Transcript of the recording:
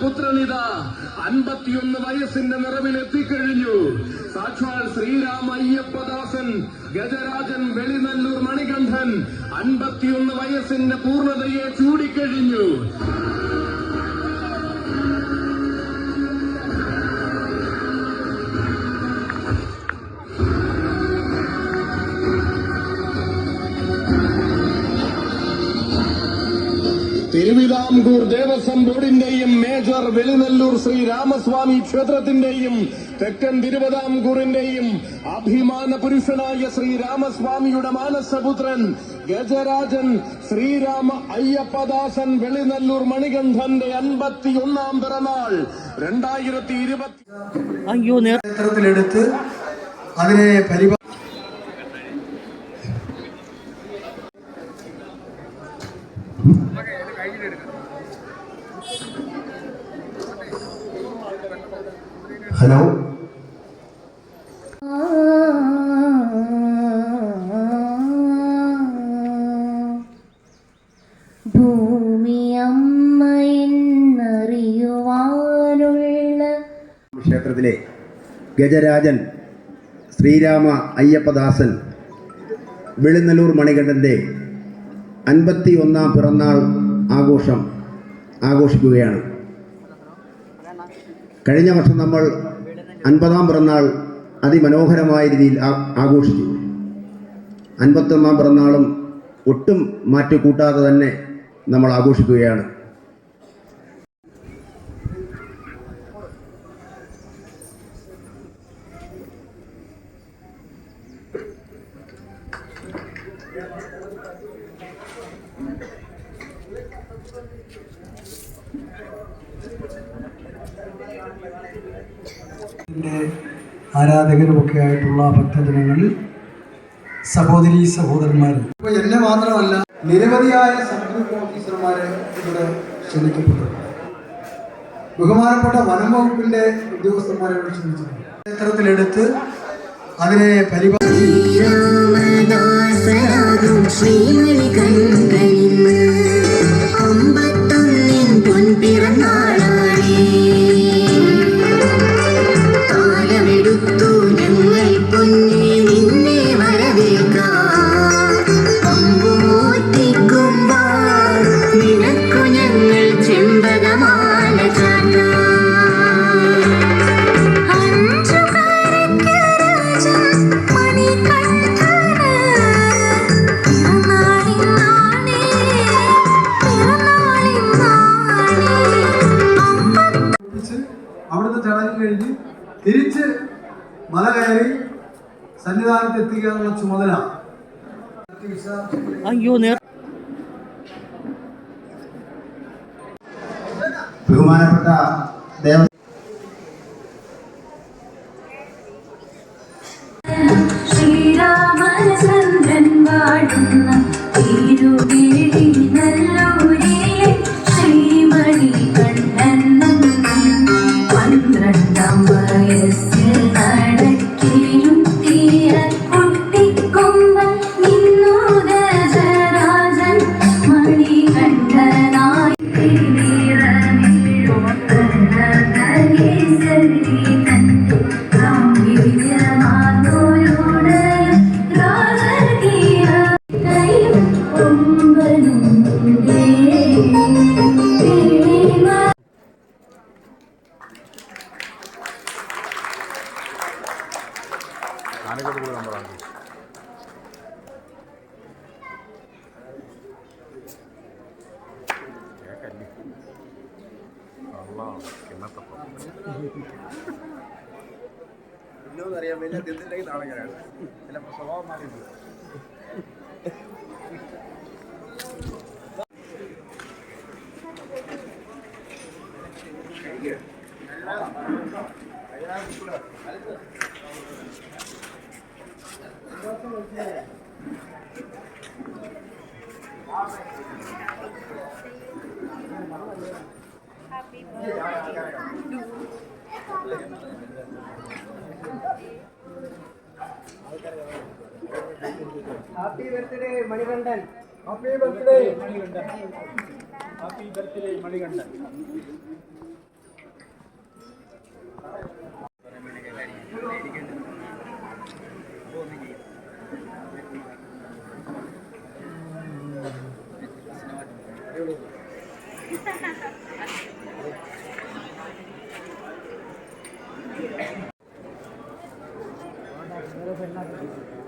പുത്രനിത അൻപത്തിയൊന്ന് വയസ്സിന്റെ നിറവിൽ എത്തിക്കഴിഞ്ഞു സാക്ഷാൽ ശ്രീരാമ അയ്യപ്പദാസൻ ഗജരാജൻ വെളിനല്ലൂർ മണികണ്ഠൻ അൻപത്തിയൊന്ന് വയസ്സിന്റെ പൂർണതയെ ചൂടിക്കഴിഞ്ഞു. തിരുവിതാംകൂർ ദേവസ്വം ബോർഡിന്റെയും മേജർ വെളിനെല്ലൂർ ശ്രീ രാമസ്വാമി ക്ഷേത്രത്തിന്റെയും തെക്കൻ തിരുവിതാംകൂറിന്റെയും അഭിമാന പുരുഷനായ ശ്രീ രാമസ്വാമിയുടെ മാനസപുത്രൻ ഗജരാജൻ ശ്രീരാമ അയ്യപ്പദാസൻ വെളിനെല്ലൂർ മണികണ്ഠന്റെ അൻപത്തിയൊന്നാം പിറന്നാൾ രണ്ടായിരത്തി ഇരുപത്തി അയ്യോ നേതൃത്വത്തിലെടുത്ത് അതിനെ അതിനെ പരിപാ ഹലോ ക്ഷേത്രത്തിലെ ഗജരാജൻ ശ്രീരാമ അയ്യപ്പദാസൻ വെളിനല്ലൂർ മണികണ്ഠന്റെ അൻപത്തി ഒന്നാം പിറന്നാൾ ആഘോഷം ആഘോഷിക്കുകയാണ്. കഴിഞ്ഞ വർഷം നമ്മൾ അൻപതാം പിറന്നാൾ അതിമനോഹരമായ രീതിയിൽ ആഘോഷിച്ചു. അൻപത്തൊന്നാം പിറന്നാളും ഒട്ടും മാറ്റി കൂട്ടാതെ തന്നെ നമ്മൾ ആഘോഷിക്കുകയാണ്. ആരാധകരുമൊക്കെ ആയിട്ടുള്ള ഭക്തജനങ്ങളിൽ സഹോദരി സഹോദരന്മാർ ഇപ്പോൾ എന്നെ മാത്രമല്ല നിരവധിയായ ഗ്രൂപ്പ് ഓഫീസർമാരെ ഇവിടെ ക്ഷണിക്കപ്പെട്ടു ബഹുമാനപ്പെട്ട വനം വകുപ്പിന്റെ ഉദ്യോഗസ്ഥന്മാരെ ഇവിടെ ക്ഷണിച്ചിട്ടുണ്ട് ക്ഷേത്രത്തിലെടുത്ത് അതിനെ പരിപാലി അവിടുത്തെ ചടങ്ങ് കഴിഞ്ഞ് തിരിച്ച് മല കയറി സന്നിധാനത്ത് എത്തിക്കുക എന്നുള്ള ചുമതല. അയ്യോ ബഹുമാനപ്പെട്ട ദേവ ശ്രീരാമചന്ദ്രൻ വാഴുന്ന തിരുവേഴി இன்னுം അറിയാൻ വേണ്ടി തിന്നില്ലെങ്കിൽ നാളെ കയറാണ് ചിലപ്പോൾ സ്വഭാവം മാറിയിട്ടുണ്ട് Happy birthday. Happy birthday Manikandan happy birthday Manikandan happy birthday Manikandan Fernández.